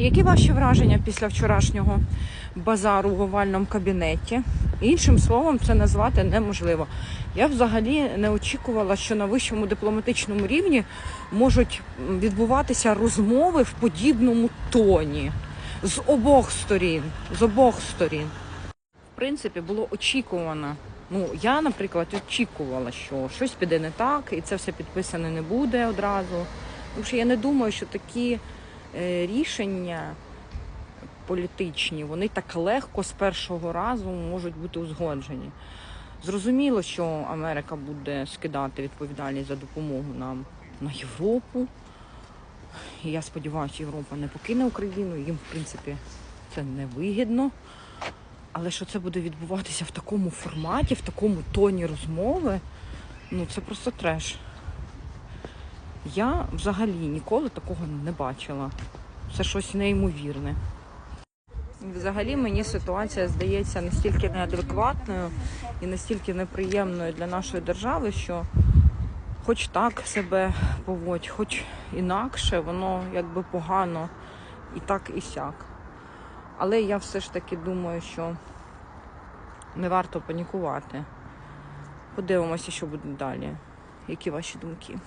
Які ваші враження після вчорашнього базару в овальному кабінеті? Іншим словом, це назвати неможливо. Я взагалі не очікувала, що на вищому дипломатичному рівні можуть відбуватися розмови в подібному тоні з обох сторін. З обох сторін. В принципі, було очікувано. Ну, я, наприклад, очікувала, що щось піде не так, і це все підписане не буде одразу. Тому що я не думаю, що такі рішення політичні, вони так легко з першого разу можуть бути узгоджені. Зрозуміло, що Америка буде скидати відповідальність за допомогу нам на Європу. Я сподіваюся, Європа не покине Україну. Їм, в принципі, це не вигідно. Але що це буде відбуватися в такому форматі, в такому тоні розмови, ну це просто треш. Я взагалі ніколи такого не бачила. Це щось неймовірне. Взагалі мені ситуація здається настільки неадекватною і настільки неприємною для нашої держави, що хоч так себе поводь, хоч інакше, воно якби погано і так і сяк. Але я все ж таки думаю, що не варто панікувати. Подивимося, що буде далі. Які ваші думки?